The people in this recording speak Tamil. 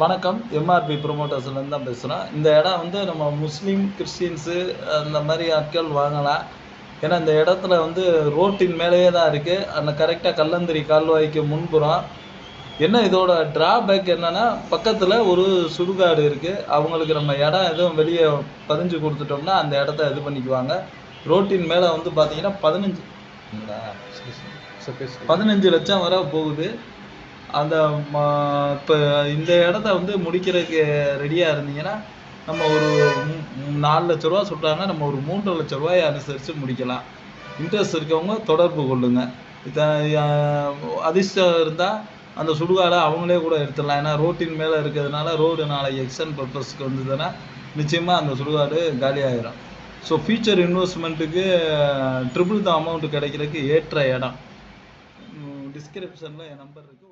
வணக்கம். எம்ஆர்பி ப்ரொமோட்டர்ஸ்லேருந்து தான் பேசுகிறோம் இந்த இடம் வந்து நம்ம முஸ்லீம் கிறிஸ்டின்ஸு அந்த மாதிரி ஆட்கள் வாங்கலாம். ஏன்னா இந்த இடத்துல வந்து ரோட்டின் மேலேயே தான் இருக்குது அந்த கரெக்டாக கல்லந்திரி கால்வாய்க்கு முன்புறம். என்ன இதோட டிராபேக் என்னன்னா பக்கத்தில் ஒரு சுடுகாடு இருக்குது அவங்களுக்கு நம்ம இடம் எதுவும் வெளியே பதிஞ்சு கொடுத்துட்டோம்னா அந்த இடத்த இது பண்ணிக்குவாங்க. ரோட்டின் மேலே வந்து பார்த்தீங்கன்னா பதினஞ்சு. பதினஞ்சு லட்சம் வரை போகுது. அந்த இப்போ இந்த இடத்த வந்து முடிக்கிறதுக்கு ரெடியாக இருந்தீங்கன்னா நம்ம ஒரு நாலு லட்ச ரூபா சொல்கிறாங்க நம்ம ஒரு மூன்று லட்ச ரூபாயை அனுசரித்து முடிக்கலாம். இன்ட்ரெஸ்ட் இருக்கவங்க தொடர்பு கொள்ளுங்க. அதிர்ஷ்டம் இருந்தால் அந்த சுடுகாடை அவங்களே கூட எடுத்துடலாம். ஏன்னா ரோட்டின் மேலே இருக்கிறதுனால ரோடு நாளைக்கு எக்ஸ்டன் பர்பஸ்க்கு வந்ததுன்னா நிச்சயமாக அந்த சுடுகாடு காலியாகிடும் ஸோ ஃபியூச்சர் இன்வெஸ்ட்மெண்ட்டுக்கு ட்ரிபிள் தான் அமௌண்ட் கிடைக்கிறதுக்கு ஏற்ற இடம். டிஸ்கிரிப்ஷனில் என் நம்பர் இருக்குது